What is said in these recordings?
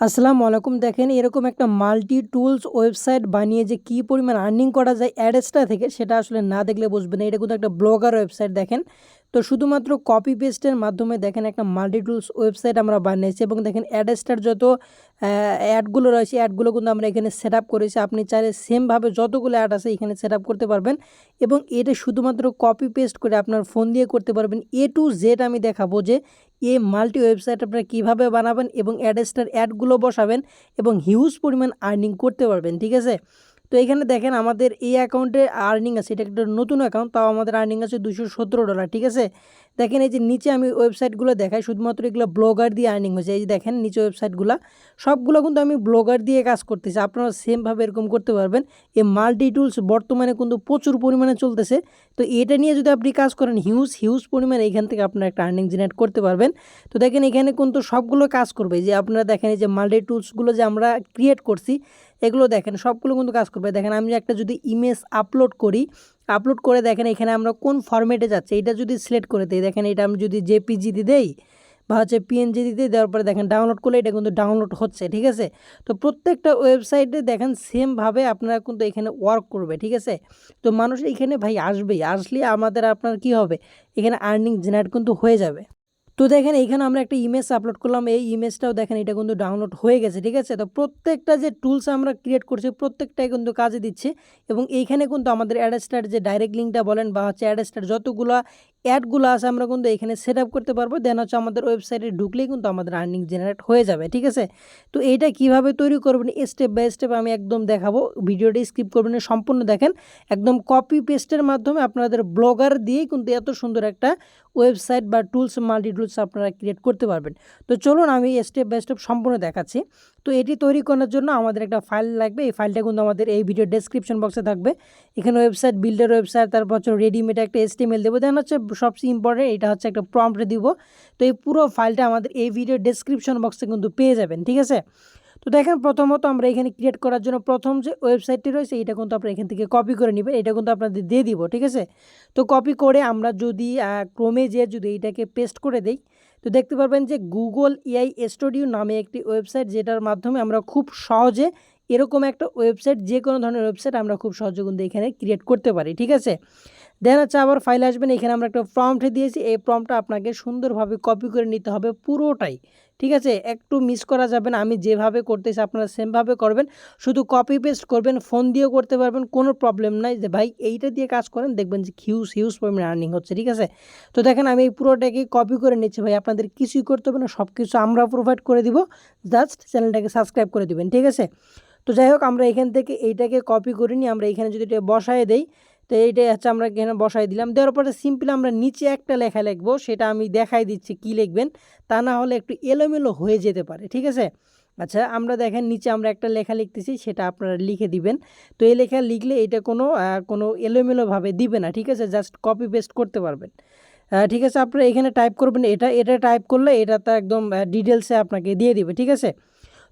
আসসালামু আলাইকুম। দেখেন এরকম একটা মাল্টি টুলস ওয়েবসাইট বানিয়ে যে কি পরিমাণ আর্নিং করা যায় অ্যাডেসটা থেকে, সেটা আসলে না দেখলে বুঝবেন এটা কিন্তু একটা ব্লগার ওয়েবসাইট দেখেন। তো শুধুমাত্র কপি পেস্টের মাধ্যমে দেখেন একটা মাল্টি টুলস ওয়েবসাইট আমরা বানিয়েছি এবং দেখেন অ্যাডেসটার যত অ্যাডগুলো রয়েছে অ্যাডগুলো কিন্তু আমরা এখানে সেট আপ করেছি। আপনি চাইলে সেমভাবে যতগুলো অ্যাড আছে এখানে সেট আপ করতে পারবেন এবং এটা শুধুমাত্র কপি পেস্ট করে আপনার ফোন দিয়ে করতে পারবেন। এ টু জেড আমি দেখাবো যে এই মাল্টি ওয়েবসাইট আপনারা কীভাবে বানাবেন এবং অ্যাডেস্টার অ্যাডগুলো বসাবেন এবং হিউজ পরিমাণ আর্নিং করতে পারবেন, ঠিক আছে? তো এখানে দেখেন আমাদের এই অ্যাকাউন্টে আর্নিং আছে। এটা একটা নতুন অ্যাকাউন্ট তাও আমাদের আর্নিং আছে দুশো ডলার ঠিক আছে? দেখেন এই যে নিচে আমি ওয়েবসাইটগুলো দেখাই, শুধুমাত্র এগুলো ব্লগার দিয়ে আর্নিং হয়েছে। এই যে দেখেন নিচে ওয়েবসাইটগুলো, সবগুলো কিন্তু আমি ব্লগার দিয়ে কাজ করতেছি। আপনারা সেমভাবে এরকম করতে পারবেন। এই মাল্টি টুলস বর্তমানে কিন্তু প্রচুর পরিমাণে চলতেছে। তো এটা নিয়ে যদি আপনি কাজ করেন হিউজ হিউজ পরিমাণে এখান থেকে আপনার একটা আর্নিং জেনারেট করতে পারবেন। তো দেখেন এখানে কিন্তু সবগুলো কাজ করবে। যে আপনারা দেখেন এই যে মাল্টি টুলসগুলো যে আমরা ক্রিয়েট করছি, এগুলো দেখেন সবগুলো কিন্তু কাজ করবে। দেখেন আমি একটা যদি ইমেজ আপলোড করি আপলোড করে দেখেন এখানে আমরা কোন ফরম্যাটে যাচ্ছে। এটা যদি সিলেক্ট করে দিই, দেখেন এটা আমি যদি জেপিজিতে দেই বা হচ্ছে পিএনজি দিতে দেওয়ার পরে দেখেন ডাউনলোড করলে এটা কিন্তু ডাউনলোড হচ্ছে, ঠিক আছে? তো প্রত্যেকটা ওয়েবসাইটে দেখেন সেমভাবে আপনারা কিন্তু এখানে ওয়ার্ক করবে, ঠিক আছে? তো মানুষ এখানে ভাই আসবেই, আসলে আমাদের আপনার কি হবে? এখানে আর্নিং জেনারেট কিন্তু হয়ে যাবে। তো দেখেন এইখানে আমরা একটা ইমেজ আপলোড করলাম। এই ইমেজটাও দেখেন, এটা কিন্তু ডাউনলোড হয়ে গেছে, ঠিক আছে? তো প্রত্যেকটা যে টুলস আমরা ক্রিয়েট করছি, প্রত্যেকটাই কিন্তু কাজে দিচ্ছে। এবং এইখানে কিন্তু আমাদের অ্যাডাস্টার যে ডাইরেক্ট লিঙ্কটা বলেন বা হচ্ছে অ্যাডাস্টার যতগুলো অ্যাডগুলো আছে, আমরা কিন্তু এখানে সেট আপ করতে পারব। দেন হচ্ছে আমাদের ওয়েবসাইটে ঢুকলেই কিন্তু আমাদের আর্নিং জেনারেট হয়ে যাবে, ঠিক আছে? তো এইটা কীভাবে তৈরি করবেন, স্টেপ বাই স্টেপ আমি একদম দেখাবো। ভিডিওটি স্কিপ করবেন সম্পূর্ণ দেখেন। একদম কপি পেস্টের মাধ্যমে আপনাদের ব্লগার দিয়েই কিন্তু এত সুন্দর একটা ওয়েবসাইট বা টুলস, মাল্টি টুলস আপনারা ক্রিয়েট করতে পারবেন। তো চলুন আমি স্টেপ বাই স্টেপ সম্পূর্ণ দেখাচ্ছি। তো এটি তৈরি করার জন্য আমাদের একটা ফাইল লাগবে। এই ফাইলটা কিন্তু আমাদের এই ভিডিও ডেসক্রিপশন বক্সে থাকবে। এখানে ওয়েবসাইট বিল্ডার ওয়েবসাইট তারপর হচ্ছে রেডিমেড একটা এসটিমেল দেবো। দেন হচ্ছে সবচেয়ে ইম্পর্টেন্ট এটা হচ্ছে একটা প্রম্পট দিব। তো এই পুরো ফাইলটা আমাদের এই ভিডিও ডেসক্রিপশন বক্সে কিন্তু পেয়ে যাবেন, ঠিক আছে? তো দেখেন প্রথমত আমরা এখানে ক্রিয়েট করার জন্য প্রথম যে ওয়েবসাইটটি রয়েছে, এটা কিন্তু আপনারা এখান থেকে কপি করে নেবেন। এটা কিন্তু আপনাদের দিয়ে দিব, ঠিক আছে? তো কপি করে আমরা যদি ক্রমে যে যদি এইটাকে পেস্ট করে দেই তো দেখতে পারবেন যে গুগল এআই স্টুডিও নামে একটি ওয়েবসাইট যেটার মাধ্যমে আমরা খুব সহজে এরকম একটা ওয়েবসাইট যে কোনো ধরনের ওয়েবসাইট আমরা খুব সহজে কিন্তু এখানে ক্রিয়েট করতে পারি, ঠিক আছে? দেন হচ্ছে আবার ফাইল আসবেন এখানে আমরা একটা প্রম্পট দিয়েছি, এই ফর্মটা আপনাকে সুন্দরভাবে কপি করে নিতে হবে পুরোটাই। ঠিক আছে? একটু মিস করা যাবে না। আমি যেভাবে করতেছি আপনারা সেমভাবে করবেন। শুধু কপি পেস্ট করবেন ফোন দিয়েও করতে পারবেন, কোনো প্রবলেম নাই। যে ভাই, এইটা দিয়ে কাজ করেন, দেখবেন যে হিউজ হিউজ পরিমাণে আর্নিং হচ্ছে, ঠিক আছে? তো দেখেন, আমি এই পুরোটাকে কপি করে নিচ্ছি ভাই। আপনাদের কিছুই করতে হবে না সব কিছু আমরা প্রোভাইড করে দিব। জাস্ট চ্যানেলটাকে সাবস্ক্রাইব করে দেবেন, ঠিক আছে? তো যাই হোক, আমরা এখান থেকে এইটাকে কপি করে নিই। আমরা এখানে যদি এটা বসায় দেই তো এইটাই হচ্ছে আমরা এখানে বসাই দিলাম। দেওয়ার পরে সিম্পলি আমরা নিচে একটা লেখা লিখব, সেটা আমি দেখাই দিচ্ছি কি লিখবেন, তা না হলে একটু এলোমেলো হয়ে যেতে পারে, ঠিক আছে? আচ্ছা আমরা দেখেন নিচে আমরা একটা লেখা লিখতেছি, সেটা আপনারা লিখে দিবেন। তো এই লেখা লিখলে এটা কোনো কোনো এলোমেলোভাবে দিবে না, ঠিক আছে? জাস্ট কপি পেস্ট করতে পারবেন। ঠিক আছে, আপনারা এখানে টাইপ করবেন এটা এটা টাইপ করলে এটা তো একদম ডিটেলসে আপনাকে দিয়ে দিবে, ঠিক আছে?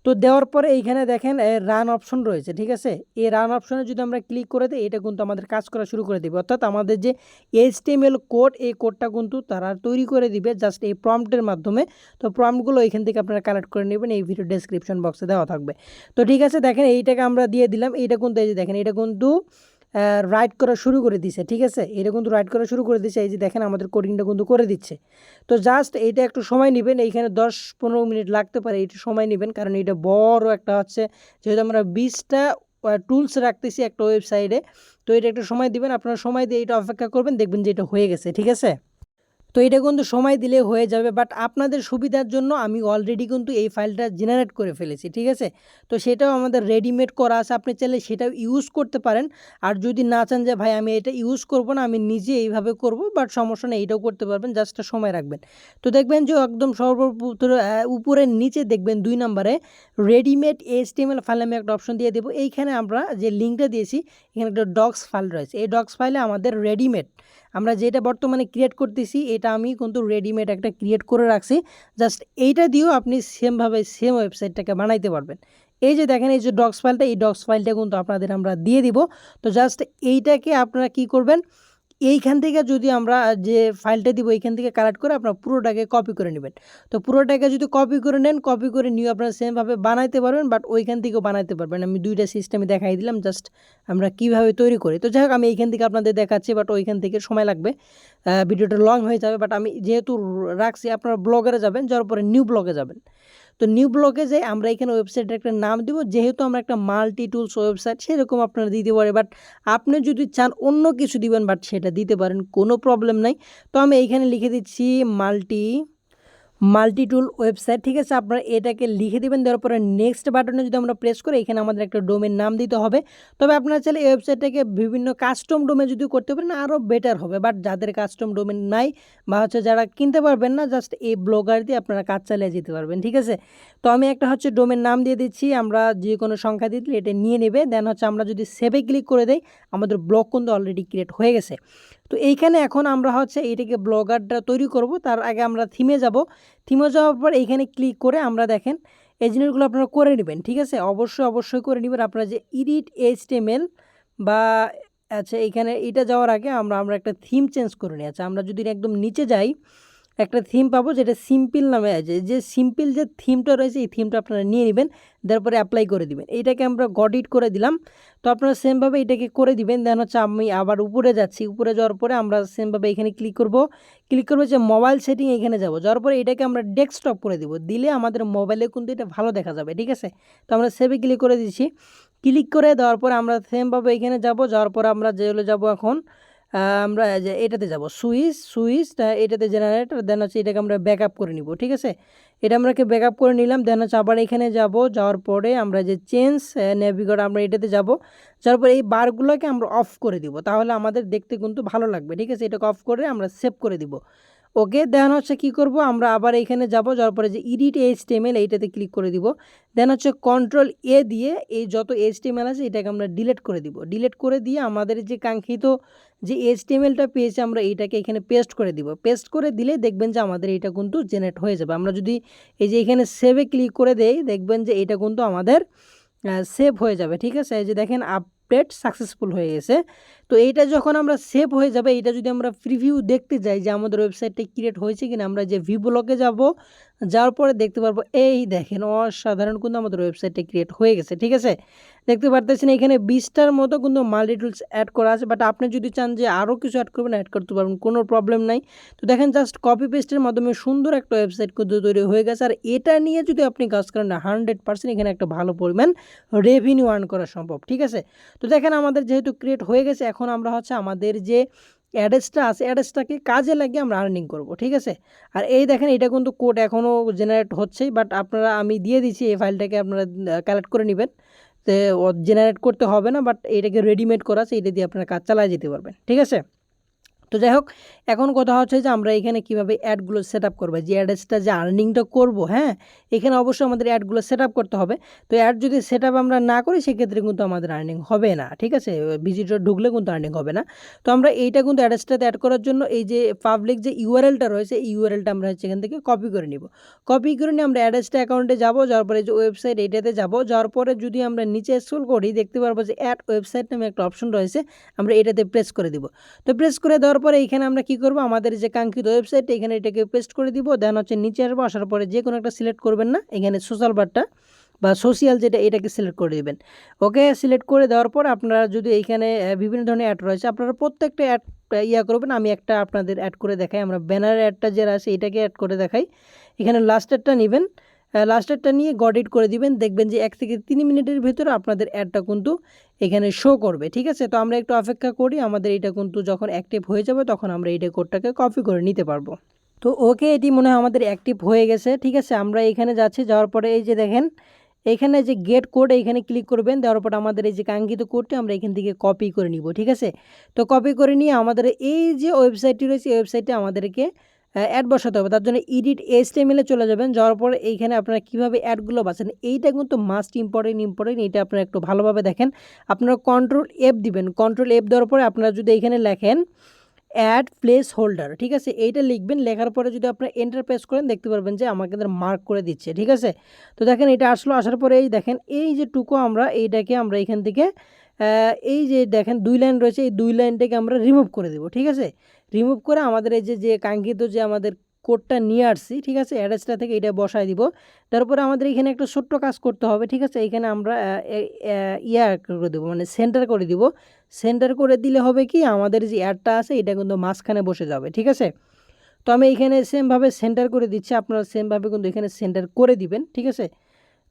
তো দেওয়ার পরে এইখানে দেখেন রান অপশন রয়েছে, ঠিক আছে? এই রান অপশনে যদি আমরা ক্লিক করে দিই, এটা কিন্তু আমাদের কাজ করা শুরু করে দেবে। অর্থাৎ আমাদের যে এইচটিএমএল কোড এই কোডটা কিন্তু তারা তৈরি করে দিবে জাস্ট এই প্রম্পটের মাধ্যমে। তো প্রম্পটগুলো এইখান থেকে আপনারা কালেক্ট করে নেবেন, এই ভিডিও ডেসক্রিপশন বক্সে দেওয়া থাকবে। তো ঠিক আছে, দেখেন এইটাকে আমরা দিয়ে দিলাম। এইটা কিন্তু এই যে দেখেন এটা কিন্তু রাইট করা শুরু করে দিছে, ঠিক আছে? এটা কিন্তু রাইট করা শুরু করে দিচ্ছে এই যে দেখেন আমাদের কোডিংটা কিন্তু করে দিচ্ছে। তো জাস্ট এইটা একটু সময় নেবেন, এইখানে দশ পনেরো মিনিট লাগতে পারে এটু সময় নেবেন, কারণ এটা বড় একটা হচ্ছে, যেহেতু আমরা বিশটা টুলস রাখতেছি একটা ওয়েবসাইটে তো এটা একটু সময় দিবেন, আপনারা সময় দিয়ে এটা অপেক্ষা করবেন, দেখবেন যে এটা হয়ে গেছে, ঠিক আছে? তো এটা কিন্তু সময় দিলে হয়ে যাবে বাট আপনাদের সুবিধার জন্য আমি অলরেডি কিন্তু এই ফাইলটা জেনারেট করে ফেলেছি, ঠিক আছে? তো সেটাও আমাদের রেডিমেড করা আছে, আপনি চাইলে সেটাও ইউজ করতে পারেন। আর যদি না চান যে, ভাই, আমি এটা ইউজ করব না, আমি নিজে এইভাবে করব বাট সমস্যা নেই, এটাও করতে পারবেন জাস্ট সময় রাখবেন। তো দেখবেন যে, একদম সর্বপ্রথম উপরের নিচে দেখবেন দুই নম্বরে রেডিমেড এইচটিএমএল ফাইল আমি একটা অপশন দিয়ে দেবো। এইখানে আমরা যে লিঙ্কটা দিয়েছি, এখানে একটা ডক্স ফাইল রয়েছে। এই ডক্স ফাইলে আমাদের রেডিমেড আমরা যেটা বর্তমানে ক্রিয়েট করতেছি, এটা আমি কিন্তু রেডিমেড একটা ক্রিয়েট করে রাখছি। জাস্ট এইটা দিয়েও আপনি সেমভাবে সেম ওয়েবসাইটটাকে বানাইতে পারবেন। এই যে দেখেন, এই যে ডক্স ফাইলটা এই ডক্স ফাইলটা কিন্তু আপনাদের আমরা দিয়ে দিব। তো জাস্ট এইটাকে আপনারা কি করবেন এইখান থেকে যদি আমরা যে ফাইলটা দিব, এইখান থেকে কালেক্ট করে আপনার পুরোটাকে কপি করে নেবেন। তো পুরোটাকে যদি কপি করে নেন কপি করে নিয়ে আপনারা সেমভাবে বানাইতে পারবেন বাট ওইখান থেকেও বানাইতে পারবেন। আমি দুইটা সিস্টেমে দেখাই দিলাম জাস্ট আমরা কীভাবে তৈরি করি। তো যাই হোক, আমি এইখান থেকে আপনাদের দেখাচ্ছি বাট ওইখান থেকে সময় লাগবে। ভিডিওটা লং হয়ে যাবে বাট আমি যেহেতু রাখছি, আপনারা ব্লগারে যাবেন যাওয়ার পরে নিউ ব্লগে যাবেন। তো নিউ ব্লগে যাই আমরা এখানে ওয়েবসাইটের একটা নাম দেবো। যেহেতু আমরা একটা মাল্টি টুলস ওয়েবসাইট সেরকম আপনারা দিতে পারে। বাট আপনি যদি চান অন্য কিছু দিবেন বাট সেটা দিতে পারেন, কোনো প্রবলেম নাই। তো আমি এইখানে লিখে দিচ্ছি মাল্টি মাল্টি টুল ওয়েবসাইট ঠিক আছে? আপনারা এটাকে লিখে দেবেন, দেওয়ার পরে নেক্সট বাটনে যদি আমরা প্রেস করি, এখানে আমাদের একটা ডোমেন নাম দিতে হবে। তবে আপনারা চাইলে এই ওয়েবসাইটটাকে বিভিন্ন কাস্টম ডোমেন যদি করতে পারেন আরও বেটার হবে। বাট যাদের কাস্টম ডোমেন নাই বা হচ্ছে যারা কিনতে পারবেন না জাস্ট এই ব্লগার দিয়ে আপনারা কাজ চালিয়ে যেতে পারবেন, ঠিক আছে? তো আমি একটা হচ্ছে ডোমেন নাম দিয়ে দিচ্ছি, আমরা যে কোনো সংখ্যা দিয়ে দিলে এটা নিয়ে নেবে। দেন হচ্ছে আমরা যদি সেভে ক্লিক করে দেই, আমাদের ব্লগ কিন্তু অলরেডি ক্রিয়েট হয়ে গেছে। তো এইখানে এখন আমরা হচ্ছে এইটাকে ব্লগারটা তৈরি করব। তার আগে আমরা থিমে যাব। থিমে যাওয়ার পর এইখানে ক্লিক করে আমরা দেখেন এই জিনিসগুলো আপনারা করে নেবেন, ঠিক আছে? অবশ্যই অবশ্যই করে নেবেন। আপনারা যে ইডিট এইচটিএমএল বা আচ্ছা এইখানে এটা যাওয়ার আগে আমরা আমরা একটা থিম চেঞ্জ করে নিই। আচ্ছা আমরা যদি একদম নিচে যাই একটা থিম পাবো যেটা সিম্পল নামে আছে। যে সিম্পল যে থিমটা রয়েছে, এই থিমটা আপনারা নিয়ে নেবেন, তারপরে অ্যাপ্লাই করে দিবেন। এইটাকে আমরা গডিট করে দিলাম। তো আপনারা সেমভাবে এটাকে করে দিবেন। দেন হচ্ছে আমি আবার উপরে যাচ্ছি। উপরে যাওয়ার পরে আমরা সেমভাবে এখানে ক্লিক করব। ক্লিক করব যে মোবাইল সেটিং এখানে যাব। যাওয়ার পরে এটাকে আমরা ডেস্কটপ করে দিব। দিলে আমাদের মোবাইলে কিন্তু এটা ভালো দেখা যাবে, ঠিক আছে? তো আমরা সেভে ক্লিক করে দিচ্ছি। ক্লিক করে দেওয়ার পরে আমরা সেমভাবে এখানে যাব। যাওয়ার পরে আমরা যেগুলো যাব এখন আমরা এটাতে যাব। সুইচ সুইচ এটাতে জেনারেটর দেন হচ্ছে এটাকে আমরা ব্যাকআপ করে নিব, ঠিক আছে? এটা আমরাকে ব্যাকআপ করে নিলাম? দেন হচ্ছে আবার এখানে যাব, যাওয়ার পরে আমরা যে চেঞ্জ নেভিগেট আমরা এটাতে যাব। যাওয়ার পরে এই বারগুলোকে আমরা অফ করে দিব। তাহলে আমাদের দেখতে কিন্তু ভালো লাগবে, ঠিক আছে? এটাকে অফ করে আমরা সেভ করে দিব। ওকে দেন হচ্ছে কী করব? আমরা আবার এখানে যাব, যাওয়ার পরে যে ইডিট এইচ টেমেল এইটাতে ক্লিক করে দিব। দেন হচ্ছে কন্ট্রোল এ দিয়ে এই যত এইচ টেমেল আছে এটাকে আমরা ডিলেট করে দিব। ডিলেট করে দিয়ে আমাদের যে কাঙ্ক্ষিত যে এইচ টেমেলটা পেয়েছে আমরা এইটাকে এখানে পেস্ট করে দিব। পেস্ট করে দিলে দেখবেন যে আমাদের এটা কিন্তু জেনারেট হয়ে যাবে। আমরা যদি এই যে এখানে সেভে ক্লিক করে দেই, দেখবেন যে এটা কিন্তু আমাদের সেভ হয়ে যাবে, ঠিক আছে? এই যে দেখেন আপডেট সাকসেসফুল হয়ে গেছে। তো এইটা যখন আমরা সেভ হয়ে যাবে এটা যদি আমরা প্রিভিউ দেখতে যাই যে আমাদের ওয়েবসাইটটা ক্রিয়েট হয়েছে কিনা, আমরা যে ভি ব্লকে যাব যাওয়ার পরে দেখতে পারব, এই দেখেন অসাধারণ কিন্তু আমাদের ওয়েবসাইটটা ক্রিয়েট হয়ে গেছে, ঠিক আছে? দেখতে পারতেছেন এখানে বিশটার মতো কিন্তু মাল্টি টুলস অ্যাড করা আছে বাট আপনি যদি চান যে আরও কিছু অ্যাড করবেন অ্যাড করতে পারবেন, কোনো প্রবলেম নাই। তো দেখেন জাস্ট কপি পেস্টের মাধ্যমে সুন্দর একটা ওয়েবসাইট কিন্তু তৈরি হয়ে গেছে, আর এটা নিয়ে যদি আপনি কাজ করেন হান্ড্রেড পার্সেন্ট এখানে একটা ভালো পরিমাণ রেভিনিউ আর্ন করা সম্ভব, ঠিক আছে? তো দেখেন আমাদের যেহেতু ক্রিয়েট হয়ে গেছে, এখন আমরা হচ্ছে আমাদের যে অ্যাড্রেসটা আছে, অ্যাড্রেসটাকে কাজে লাগিয়ে আমরা আর্নিং করব, ঠিক আছে? আর এই দেখেন, এটা কিন্তু কোড এখনও জেনারেট হচ্ছেই বাট আপনারা, আমি দিয়ে দিচ্ছি এই ফাইলটাকে আপনারা কালেক্ট করে নেবেন। তো জেনারেট করতে হবে না বাট এটাকে রেডিমেড করা আছে, এটা দিয়ে আপনারা কাজ চালায় যেতে পারবেন, ঠিক আছে? তো যাই হোক, এখন কথা হচ্ছে যে আমরা এখানে কীভাবে অ্যাডগুলো সেট আপ করব। যে অ্যাড্রেসটা যে আর্নিংটা করব হ্যাঁ? এখানে অবশ্যই আমাদের অ্যাডগুলো সেট আপ করতে হবে। তো অ্যাড যদি সেট আপ আমরা না করি, সেক্ষেত্রে কিন্তু আমাদের আর্নিং হবে না, ঠিক আছে? ভিজিটর ঢুকলে কিন্তু আর্নিং হবে না। তো আমরা এইটা কিন্তু অ্যাড্রেসটাতে অ্যাড করার জন্য এই যে পাবলিক যে ইউআরএলটা রয়েছে, এই ইউআরএলটা আমরা হচ্ছে এখান থেকে কপি করে নিব। কপি করে নিয়ে আমরা অ্যাড্রেসটা অ্যাকাউন্টে যাব, যাওয়ার পরে যে ওয়েবসাইট এইটাতে যাব। যাওয়ার পরে যদি আমরা নিচে স্ক্রল করি, দেখতে পারব যে অ্যাড ওয়েবসাইট নামে একটা অপশন রয়েছে, আমরা এটাতে প্রেস করে দিব। তো প্রেস করে দেওয়ার পরে এখানে আমরা কি করব? আমাদের যে কাঙ্ক্ষিত ওয়েবসাইট এখানে এটাকে পেস্ট করে দিব। দেন হচ্ছে নিচে আসব, আসার পরে যে কোনো একটা সিলেক্ট করবেন না। এখানে সোশ্যাল বারটা বা সোশিয়াল যেটা, এটাকে সিলেক্ট করে দেবেন। ওকে সিলেক্ট করে দেওয়ার পর আপনারা যদি এইখানে বিভিন্ন ধরনের অ্যাড রয়েছে, আপনারা প্রত্যেকটা অ্যাড ইয়া করবেন। আমি একটা আপনাদের অ্যাড করে দেখাই। আমরা ব্যানার অ্যাডটা যেটা আছে, এটাকে অ্যাড করে দেখাই। এখানে লাস্টেরটা নেবেন। লাস্টেরটা নিয়ে গডিট করে দিবেন। দেখবেন যে এক থেকে তিন মিনিটের ভিতরে আপনাদের অ্যাডটা কিন্তু এখানে শো করবে, ঠিক আছে? তো আমরা একটু অপেক্ষা করি, আমাদের এটা কিন্তু যখন অ্যাক্টিভ হয়ে যাবে তখন আমরা এটা কোডটাকে কপি করে নিতে পারব। তো ওকে এটি মনে হয় আমাদের অ্যাক্টিভ হয়ে গেছে, ঠিক আছে? আমরা এখানে যাচ্ছি, যাওয়ার পরে এই যে দেখেন, এখানে যে গেট কোড এইখানে ক্লিক করবেন, দেওয়ার পর আমাদের এই যে কাঙ্ক্ষিত কোডটি আমরা এখান থেকে কপি করে নিব, ঠিক আছে? তো কপি করে নিয়ে আমাদের এই যে ওয়েবসাইটটি রয়েছে, এই ওয়েবসাইটে আমাদেরকে অ্যাড বসাতে হবে। তার জন্য এডিট এসটিএমএলে চলে যাবেন। যাওয়ার পরে এইখানে আপনারা কীভাবে অ্যাডগুলো বাঁচেন এইটা কিন্তু মাস্ট ইম্পর্টেন্ট ইম্পর্টেন্ট এইটা আপনারা একটু ভালোভাবে দেখেন। আপনারা কন্ট্রোল এফ দিবেন। কন্ট্রোল এফ দেওয়ার পরে আপনারা যদি এইখানে লেখেন অ্যাড প্লেস হোল্ডার ঠিক আছে? এইটা লিখবেন, লেখার পরে যদি আপনারা এন্টার প্রেস করেন, দেখতে পারবেন যে আমাকে মার্ক করে দিচ্ছে, ঠিক আছে? তো দেখেন এটা আসলো, আসার পরে এই দেখেন, এই যে টুকু আমরা, এইটাকে আমরা এখান থেকে এই যে দেখেন দুই লাইন রয়েছে, এই দুই লাইনটাকে আমরা রিমুভ করে দেবো, ঠিক আছে? রিমুভ করে আমাদের এই যে যে কাঙ্ক্ষিত যে আমাদের কোডটা নিয়ে আসছি, ঠিক আছে? অ্যাড্রেসটা থেকে এটা বসায় দিব। তারপরে আমাদের এখানে একটা ছোট্ট কাজ করতে হবে, ঠিক আছে? এখানে আমরা ইয়া করে দেবো মানে সেন্টার করে দিব। সেন্টার করে দিলে হবে কি? আমাদের যে অ্যাডটা আছে, এটা কিন্তু মাঝখানে বসে যাবে, ঠিক আছে? তো আমি এখানে সেমভাবে সেন্টার করে দিচ্ছি, আপনারা সেমভাবে কিন্তু এখানে সেন্টার করে দিবেন, ঠিক আছে?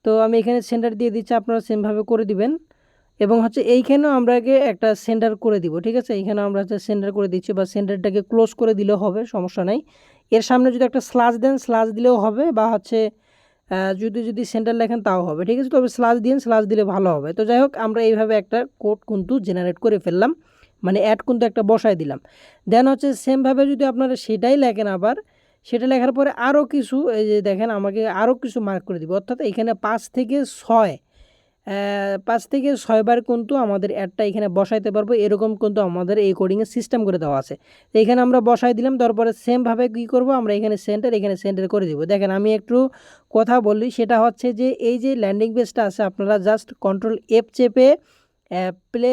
তো আমি এখানে সেন্টার দিয়ে দিচ্ছি, আপনারা সেমভাবে করে দিবেন। এবং হচ্ছে এইখানেও আমরা আগে একটা সেন্টার করে দিব, ঠিক আছে? এইখানে আমরা হচ্ছে সেন্টার করে দিচ্ছি বা সেন্টারটাকে ক্লোজ করে দিলেও হবে, সমস্যা নাই। এর সামনে যদি একটা স্লাজ দেন স্লাজ দিলেও হবে বা হচ্ছে যদি যদি সেন্টার লেখেন তাও হবে, ঠিক আছে? তবে স্লাজ দিন স্লাজ দিলে ভালো হবে। তো যাই হোক, আমরা এইভাবে একটা কোড কিন্তু জেনারেট করে ফেললাম মানে অ্যাড কিন্তু একটা বসায় দিলাম। দেন হচ্ছে সেমভাবে যদি আপনারা সেটাই লেখেন আবার, সেটা লেখার পরে আরও কিছু, এই যে দেখেন, আমাকে আরও কিছু মার্ক করে দিব। অর্থাৎ এখানে পাঁচ থেকে ছয় পাঁচ থেকে ছয়বার কিন্তু আমাদের অ্যাডটা এখানে বসাইতে পারব। এরকম কিন্তু আমাদের এই কোডিংয়ের সিস্টেম করে দেওয়া আছে। তো এখানে আমরা বসাই দিলাম, তারপরে সেমভাবে কী করব? আমরা এখানে সেন্টার এখানে সেন্টার করে দিব। দেখেন আমি একটু কথা বলি, সেটা হচ্ছে যে এই যে ল্যান্ডিং পেজটা আছে, আপনারা জাস্ট কন্ট্রোল এফ চেপে প্লে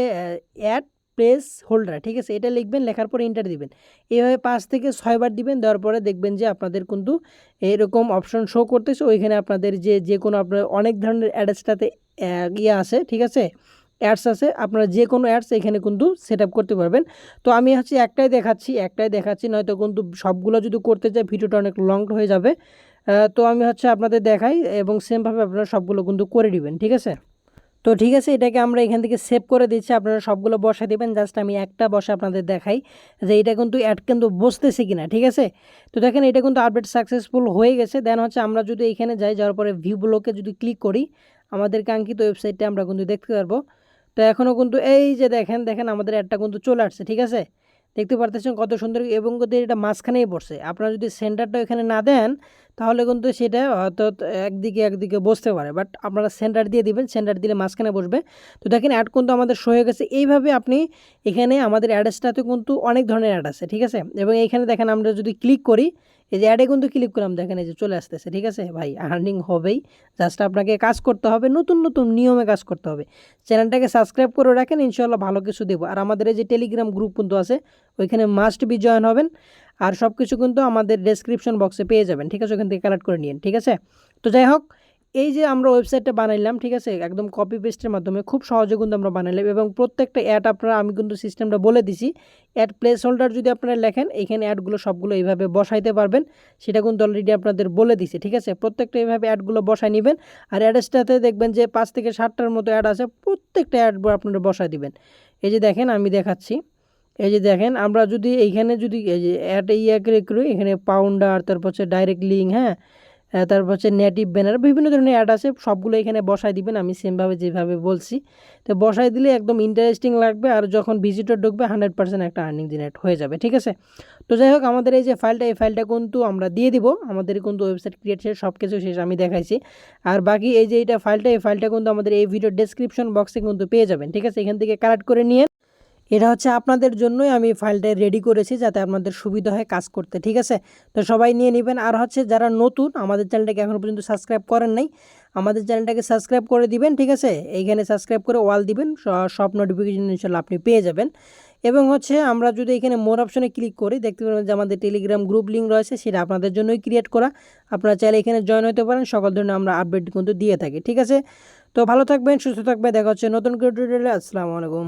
অ্যাড প্লেস হোল্ডার ঠিক আছে? এটা লিখবেন, লেখার পরে ইন্টার দিবেন। এইভাবে পাঁচ থেকে ছয়বার দিবেন, দেওয়ার পরে দেখবেন যে আপনাদের কিন্তু এরকম অপশন শো করতেছে। ওইখানে আপনাদের যে যে কোনো আপনার অনেক ধরনের অ্যাডসটাতে ইয়ে আছে, ঠিক আছে? অ্যাডস আছে, আপনারা যে কোনো অ্যাডস এখানে কিন্তু সেট করতে পারবেন। তো আমি হচ্ছে একটাই দেখাচ্ছি একটাই দেখাচ্ছি, নয়তো কিন্তু সবগুলো যদি করতে চাই, ভিডিওটা অনেক লং হয়ে যাবে। তো আমি হচ্ছে আপনাদের দেখাই এবং সেমভাবে আপনারা সবগুলো কিন্তু করে দিবেন ঠিক আছে? তো ঠিক আছে, এটাকে আমরা এখান থেকে সেভ করে দিচ্ছি, আপনারা সবগুলো বসা দেবেন। জাস্ট আমি একটা বসা আপনাদের দেখাই যে এটা কিন্তু অ্যাড কিন্তু বসতেছে কিনা, ঠিক আছে? তো দেখেন, এটা কিন্তু আপডেট সাকসেসফুল হয়ে গেছে। দেন হচ্ছে আমরা যদি এখানে যাই, যাওয়ার পরে ভিউ ব্লকে যদি ক্লিক করি আমাদের কাঙ্ক্ষিত ওয়েবসাইটটা আমরা কিন্তু দেখতে পারব। তো এখনও কিন্তু এই যে দেখেন দেখেন আমাদের অ্যাডটা কিন্তু চলে আসছে, ঠিক আছে? দেখতে পারতেছেন কত সুন্দর এবং এটা মাঝখানেই পড়ছে। আপনারা যদি সেন্টারটা এখানে না দেন তাহলে কিন্তু সেটা হয়তো একদিকে একদিকে বসতে পারে। বাট আপনারা সেন্টার দিয়ে দিবেন সেন্টার দিলে মাঝখানে বসবে। তো দেখেন অ্যাড কিন্তু আমাদের শো হয়ে গেছে। এইভাবে আপনি এখানে আমাদের অ্যাড্রেসটাতে কিন্তু অনেক ধরনের অ্যাড আছে, ঠিক আছে? এবং এইখানে দেখেন আমরা যদি ক্লিক করি, এই যে অ্যাডে কিন্তু ক্লিক করলাম, দেখেন এই যে চলে আসতেছে, ঠিক আছে? ভাই আর্নিং হবেই। জাস্ট আপনাকে কাজ করতে হবে, নতুন নতুন নিয়মে কাজ করতে হবে। চ্যানেলটাকে সাবস্ক্রাইব করে রাখেন ইনশাল্লাহ ভালো কিছু দেবো। আর আমাদের এই যে টেলিগ্রাম গ্রুপ কিন্তু আছে, ওইখানে মাস্ট বি জয়েন হবেন। আর সব কিছু কিন্তু আমাদের ডেসক্রিপশন বক্সে পেয়ে যাবেন। ঠিক আছে? ওখান থেকে কালেক্ট করে নিন ঠিক আছে? তো যাই হোক, এই যে আমরা ওয়েবসাইটটা বানাইলাম, ঠিক আছে? একদম কপি পেস্টের মাধ্যমে খুব সহজে কিন্তু আমরা বানাইলাম এবং প্রত্যেকটা অ্যাড আপনারা, আমি কিন্তু সিস্টেমটা বলে দিছি। অ্যাড প্লেস হোল্ডার যদি আপনারা লেখেন, এখানে অ্যাডগুলো সবগুলো এইভাবে বসাইতে পারবেন। সেটা কিন্তু অলরেডি আপনাদের বলে দিছি, ঠিক আছে? প্রত্যেকটা এইভাবে অ্যাডগুলো বসাই নেবেন আর অ্যাড্রেসটাতে দেখবেন যে পাঁচ থেকে ষাটটার মতো অ্যাড আছে, প্রত্যেকটা অ্যাড আপনারা বসাই দিবেন। এই যে দেখেন, আমি দেখাচ্ছি। এই যে দেখেন, আমরা যদি এইখানে যদি এই যে অ্যাড ইয়া করে করি, এখানে পাউন্ডার তারপর হচ্ছে ডাইরেক্ট লিঙ্ক হ্যাঁ? তারপর হচ্ছে নেটিভ ব্যানার বিভিন্ন ধরনের অ্যাড আছে, সবগুলো এখানে বসাই দিবেন, আমি সেমভাবে যেভাবে বলছি। তো বসাই দিলে একদম ইন্টারেস্টিং লাগবে, আর যখন ভিজিটর ঢুকবে হান্ড্রেড পার্সেন্ট একটা আর্নিং জেনারেট হয়ে যাবে, ঠিক আছে? তো যাই হোক, আমাদের এই যে ফাইলটা এই ফাইলটা কিন্তু আমরা দিয়ে দিব, আমাদের কিন্তু ওয়েবসাইট ক্রিয়েট শেষ সব কিছু শেষ, আমি দেখাইছি। আর বাকি এই যে এইটা ফাইলটা এই ফাইলটা কিন্তু আমাদের এই ভিডিও ডেসক্রিপশন বক্সে কিন্তু পেয়ে যাবেন, ঠিক আছে? এখান থেকে কালেক্ট করে নিয়ে এটা হচ্ছে আপনাদের জন্যই আমি ফাইলটা রেডি করেছি যাতে আপনাদের সুবিধা হয় কাজ করতে, ঠিক আছে? তো সবাই নিয়ে নেবেন। আর হচ্ছে যারা নতুন, আমাদের চ্যানেলটাকে এখনও পর্যন্ত সাবস্ক্রাইব করেন নাই, আমাদের চ্যানেলটাকে সাবস্ক্রাইব করে দিবেন, ঠিক আছে? এইখানে সাবস্ক্রাইব করে ওয়াল দিবেন সব নোটিফিকেশন ইনশাল্লাহ আপনি পেয়ে যাবেন। এবং হচ্ছে আমরা যদি এখানে মোর অপশনে ক্লিক করি, দেখতে পাবেন যে আমাদের টেলিগ্রাম গ্রুপ লিঙ্ক রয়েছে, সেটা আপনাদের জন্যই ক্রিয়েট করা। আপনারা চাইলে এখানে জয়েন হতে পারেন, সকল ধরনের আমরা আপডেট কিন্তু দিয়ে থাকি, ঠিক আছে? তো ভালো থাকবেন, সুস্থ থাকবেন, দেখা হচ্ছে নতুন করে আসসালামু আলাইকুম।